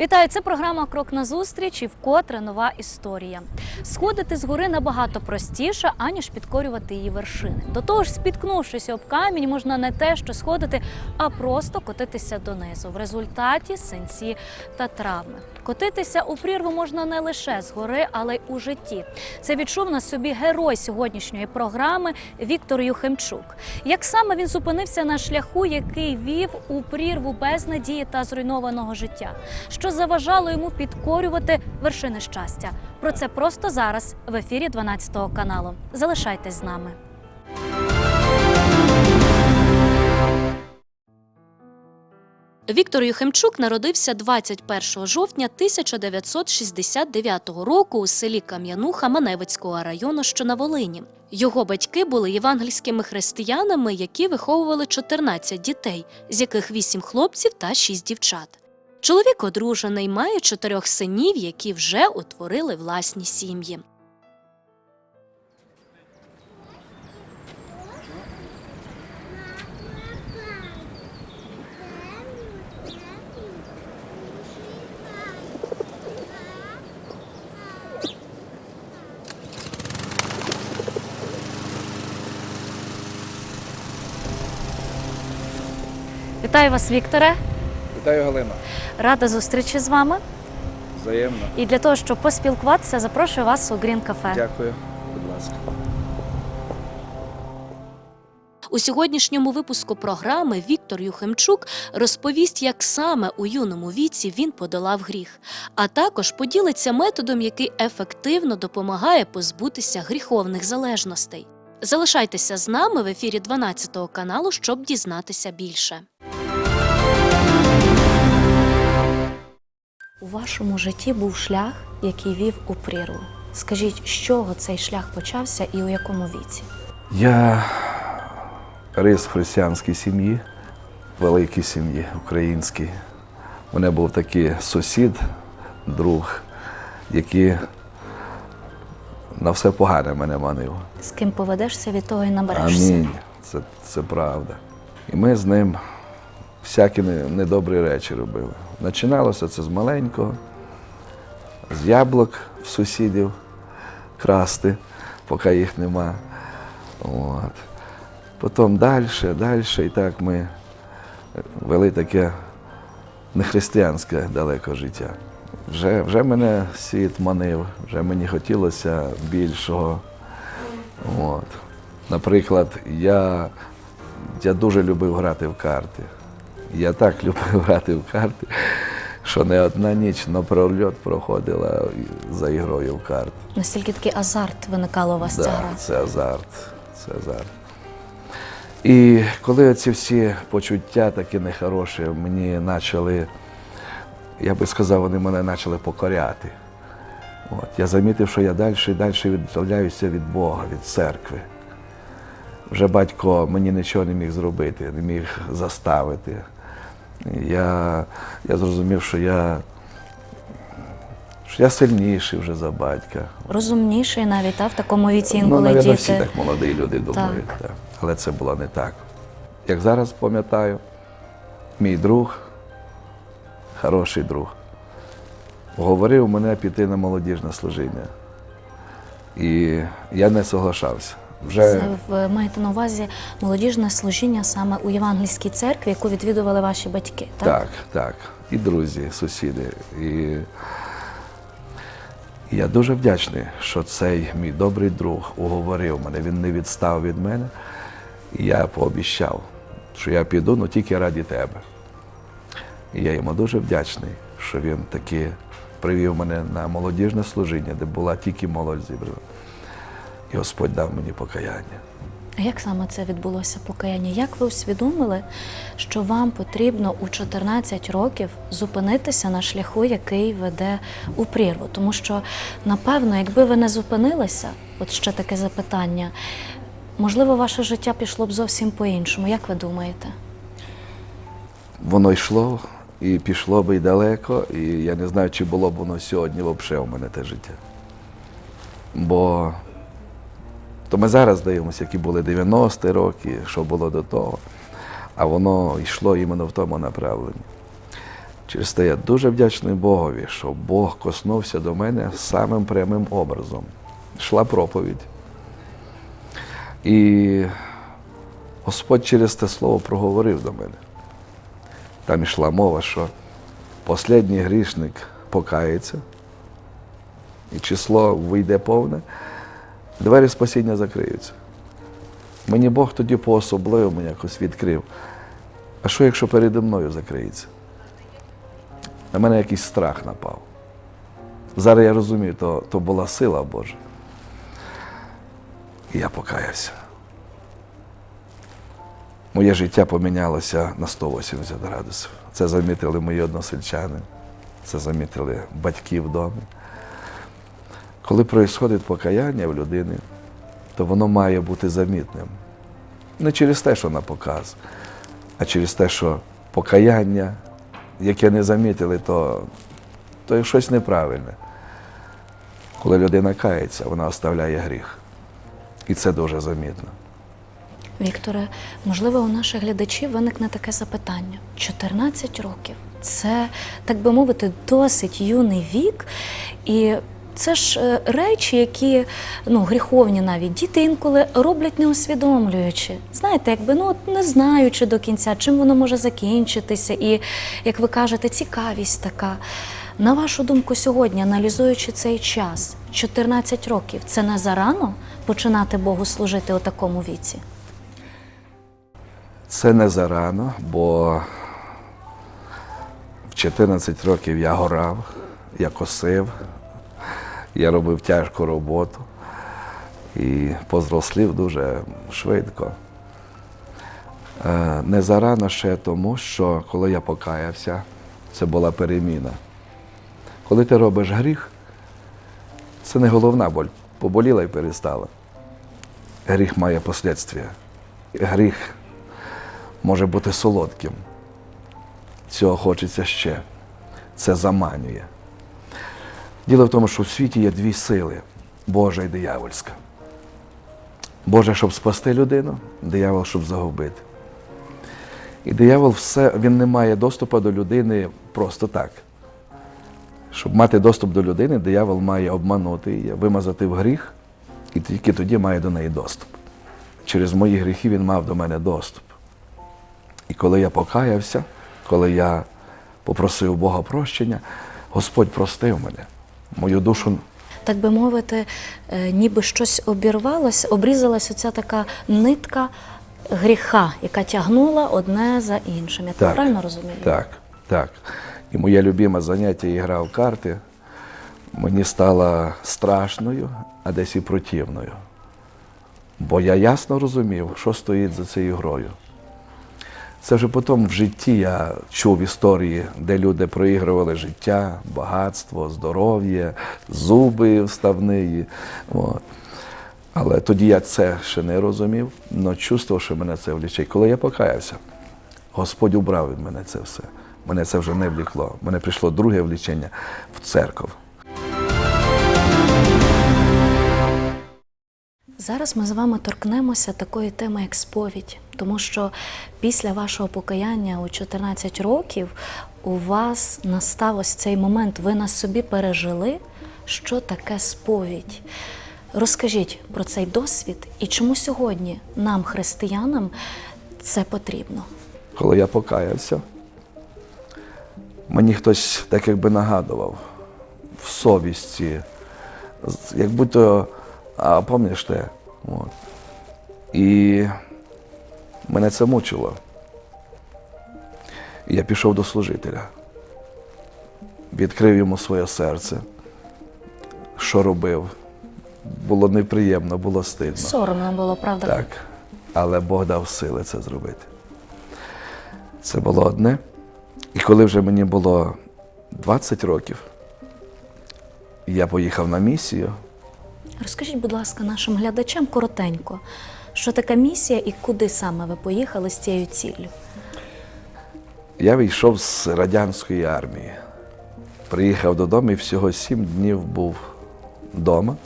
Вітаю, це програма Крок на зустріч і вкотре нова історія. Сходити з гори набагато простіше, аніж підкорювати її вершини. До того ж, спіткнувшись об камінь, можна не те, що сходити, а просто котитися донизу. В результаті синці та травми. Котитися у прірву можна не лише з гори, але й у житті. Це відчув на собі герой сьогоднішньої програми Віктор Юхимчук. Як саме він зупинився на шляху, який вів у прірву без надії та зруйнованого життя, що заважало йому підкорювати вершини щастя? Про це просто зараз в ефірі 12 каналу. Залишайтесь з нами. Віктор Юхимчук народився 21 жовтня 1969 року у селі Кам'януха Маневицького району, що на Волині. Його батьки були євангельськими християнами, які виховували 14 дітей, з яких 8 хлопців та 6 дівчат. Чоловік одружений, має чотирьох синів, які вже утворили власні сім'ї. Вітаю вас, Вікторе! Вітаю, Галина. Рада зустрічі з вами. Взаємно. І для того, щоб поспілкуватися, запрошую вас у Грін Кафе. Дякую. Будь ласка. У сьогоднішньому випуску програми Віктор Юхимчук розповість, як саме у юному віці він подолав гріх, а також поділиться методом, який ефективно допомагає позбутися гріховних залежностей. Залишайтеся з нами в ефірі 12 каналу, щоб дізнатися більше. У вашому житті був шлях, який вів у прірву. Скажіть, з чого цей шлях почався і у якому віці? Я рис в християнській сім'ї, великій сім'ї українській. У мене був такий сусід, друг, який на все погане мене манив. З ким поведешся, від того і наберешся. Амінь. Це, це правда. І ми з ним всякі недобрі речі робили. Починалося це з маленького, з яблук в сусідів красти, поки їх нема. От. Потім далі, далі, і так ми вели таке нехристиянське далеко життя. Вже, вже мене світ манив, вже мені хотілося більшого. От. Наприклад, я, я дуже любив грати в карти. Я так любив грати в карти, що не одна ніч на прольот проходила за ігрою в карти. Настільки такий азарт виникало у вас ця Да, гра. це азарт. Це азарт. І коли ці всі почуття такі нехороші, мені почали, я би сказав, вони мене почали покоряти. От. Я замітив, що я далі і далі віддаляюся від Бога, від церкви. Вже батько мені нічого не міг зробити, не міг заставити. Я, я зрозумів, що я, що я сильніший вже за батька. Розумніший навіть та, в такому віці Ну, інколи навіть діти. всі так молоді люди думають. Так. Так. Але це було не так. Як зараз пам'ятаю, мій друг, хороший друг, говорив мене піти на молодіжне служіння. І я не соглашався. Вже ви маєте на увазі молодіжне служіння саме у Євангельській церкві, яку відвідували ваші батьки, так? Так, так. І друзі, сусіди. І і я дуже вдячний, що цей мій добрий друг уговорив мене. Він не відстав від мене. І я пообіцяв, що я піду, але тільки раді тебе. І я йому дуже вдячний, що він таки привів мене на молодіжне служіння, де була тільки молодь зібрана. І Господь дав мені покаяння. А як саме це відбулося покаяння? Як ви усвідомили, що вам потрібно у 14 років зупинитися на шляху, який веде у прірву? Тому що, напевно, якби ви не зупинилися, от ще таке запитання, можливо, ваше життя пішло б зовсім по-іншому. Як ви думаєте? воно йшло і пішло би й далеко, і я не знаю, чи було б воно сьогодні взагалі у мене те життя. Бо то ми зараз дивимося, які були 90-ті роки, що було до того, а воно йшло іменно в тому направленні. Через те я дуже вдячний Богові, що Бог коснувся до мене самим прямим образом. Йшла проповідь. І Господь через те слово проговорив до мене. Там йшла мова, що останній грішник покається, і число вийде повне, двері спасіння закриються. Мені Бог тоді по-особливому якось відкрив. А що, якщо переді мною закриється? На мене якийсь страх напав. Зараз я розумію, то, то була сила Божа. І я покаявся. Моє життя помінялося на 180 градусів. Це замітили мої односельчани, це замітили батьки вдома. Коли проїсходить покаяння в людини, то воно має бути замітним. Не через те, що на показ, а через те, що покаяння, яке не замітили, то, то щось неправильне. Коли людина кається, вона оставляє гріх. І це дуже замітно. Вікторе, можливо, у наших глядачів виникне таке запитання: 14 років це, так би мовити, досить юний вік. І це ж е, речі, які ну, гріховні навіть діти інколи роблять не усвідомлюючи. Знаєте, якби ну, от не знаючи до кінця, чим воно може закінчитися. І, як ви кажете, цікавість така. На вашу думку, сьогодні, аналізуючи цей час, 14 років, це не зарано починати Богу служити у такому віці? Це не зарано, бо в 14 років я горав, я косив, я робив тяжку роботу і позрослів дуже швидко. Е, Не зарано ще тому, що коли я покаявся, це була переміна. Коли ти робиш гріх, це не головна боль. Поболіла і перестала. Гріх має послідствия. Гріх може бути солодким. Цього хочеться ще. Це заманює. Діло в тому, що в світі є дві сили Божа і диявольська. Божа, щоб спасти людину, диявол, щоб загубити. І диявол все, він не має доступу до людини просто так. Щоб мати доступ до людини, диявол має обманути її, вимазати в гріх, і тільки тоді має до неї доступ. Через мої гріхи він мав до мене доступ. І коли я покаявся, коли я попросив Бога прощення, Господь простив мене. Мою душу так би мовити, е, ніби щось обірвалось, обрізалась оця така нитка гріха, яка тягнула одне за іншим. Я так, правильно розумію? Так, так. І моє любиме заняття ігра в карти мені стало страшною, а десь і противною. Бо я ясно розумів, що стоїть за цією грою. Це вже потім в житті я чув історії, де люди проігрували життя, багатство, здоров'я, зуби вставні. От. Але тоді я це ще не розумів, але чувствував, що мене це вліче. І коли я покаявся, Господь убрав від мене це все. Мене це вже не влікло. Мене прийшло друге влічення в церкву. Зараз ми з вами торкнемося такої теми, як сповідь, тому що після вашого покаяння у 14 років у вас настав цей момент, ви на собі пережили, що таке сповідь. Розкажіть про цей досвід і чому сьогодні нам, християнам, це потрібно. Коли я покаявся, мені хтось так якби нагадував в совісті, як будто, а пам'ятаєш? От. І мене це мучило. Я пішов до служителя, відкрив йому своє серце, що робив. Було неприємно, було стидно. Соромно було, правда? Так. Але Бог дав сили це зробити. Це було одне. І коли вже мені було 20 років, я поїхав на місію. Розкажіть, будь ласка, нашим глядачам коротенько, що така місія і куди саме ви поїхали з цією ціллю? Я вийшов з радянської армії. Приїхав додому і всього сім днів був вдома.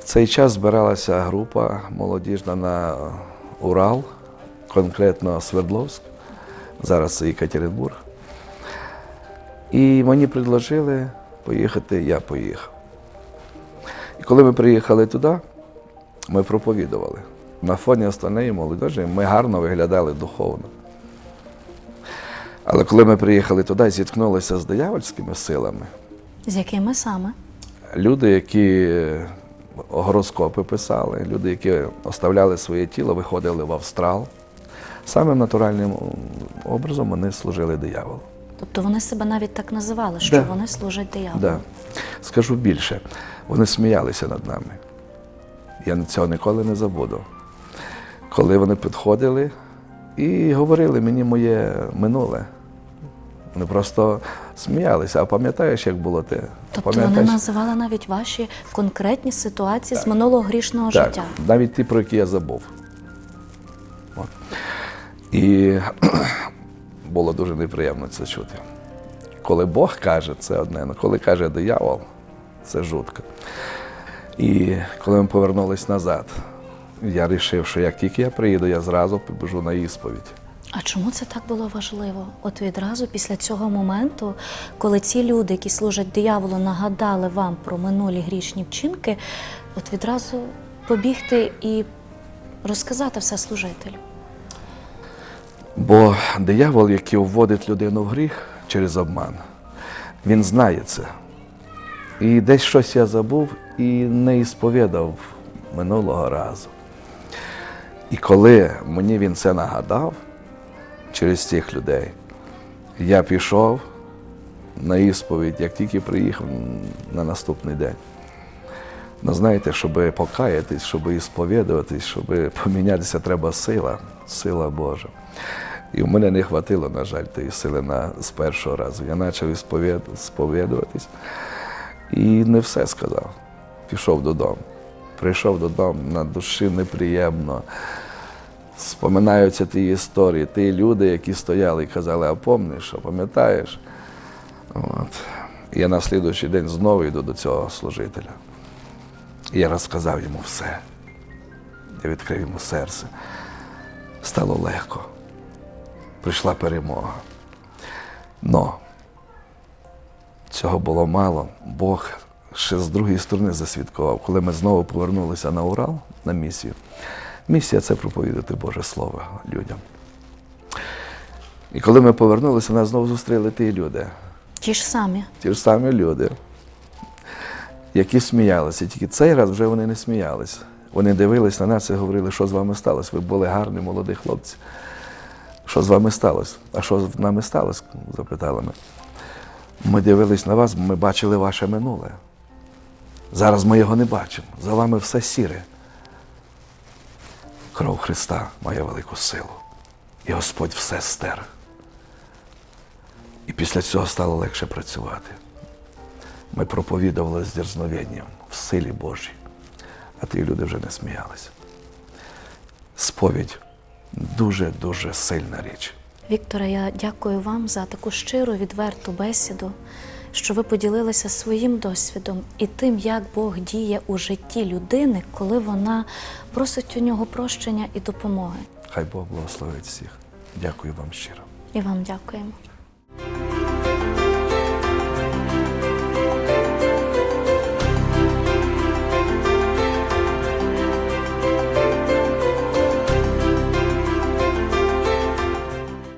В цей час збиралася група молодіжна на Урал, конкретно Свердловськ, зараз це Екатеринбург. І мені предложили поїхати, я поїхав. І коли ми приїхали туди, ми проповідували. На фоні остальної молодежі ми гарно виглядали духовно. Але коли ми приїхали туди і зіткнулися з диявольськими силами, З якими саме? люди, які гороскопи писали, люди, які оставляли своє тіло, виходили в австрал, самим натуральним образом вони служили дияволу. Тобто вони себе навіть так називали, що Да. вони служать дияволу. Да. Скажу більше, вони сміялися над нами. Я цього ніколи не забуду. Коли вони підходили і говорили мені моє минуле. Вони просто сміялися. А пам'ятаєш, як було те? Тобто вони називали навіть ваші конкретні ситуації з минулого грішного Так, життя. навіть ті, про які я забув. От. І було дуже неприємно це чути. Коли Бог каже, це одне, але коли каже диявол, це жутко. І коли ми повернулись назад, я вирішив, що як тільки я приїду, я зразу побіжу на ісповідь. А чому це так було важливо? От відразу після цього моменту, коли ці люди, які служать дияволу, нагадали вам про минулі грішні вчинки, от відразу побігти і розказати все служителю. Бо диявол, який вводить людину в гріх через обман, він знає це. І десь щось я забув і не ісповідав минулого разу. І коли мені він це нагадав через цих людей, я пішов на ісповідь, як тільки приїхав на наступний день. Ну, знаєте, щоб покаятись, щоб ісповідуватись, щоб помінятися, треба сила, сила Божа. І в мене не хватило, на жаль, тієї сили на, з першого разу. Я почав сповідуватись і не все сказав. Пішов додому. Прийшов додому, на душі неприємно. Споминаються ті історії, ті люди, які стояли і казали, а помниш, а пам'ятаєш? От. Я на слідуючий день знову йду до цього служителя. І я розказав йому все. Я відкрив йому серце. Стало легко. Прийшла перемога. Но цього було мало. Бог ще з другої сторони засвідкував, коли ми знову повернулися на Урал на місію. Місія це проповідати Боже Слово людям. І коли ми повернулися, нас знову зустріли ті люди. Ті ж самі. Ті ж самі люди, які сміялися. Тільки цей раз вже вони не сміялися. Вони дивились на нас і говорили, що з вами сталося. Ви були гарні, молоді хлопці. Що з вами сталося? А що з нами сталося? запитали ми. Ми дивились на вас, ми бачили ваше минуле. Зараз ми його не бачимо. За вами все сіре. Кров Христа має велику силу. І Господь все стер. І після цього стало легше працювати. Ми проповідували з дерзновенням в силі Божій, а ті люди вже не сміялися. Сповідь дуже-дуже сильна річ. Вікторе, я дякую вам за таку щиру, відверту бесіду, що ви поділилися своїм досвідом і тим, як Бог діє у житті людини, коли вона просить у нього прощення і допомоги. Хай Бог благословить всіх. Дякую вам щиро. І вам дякуємо.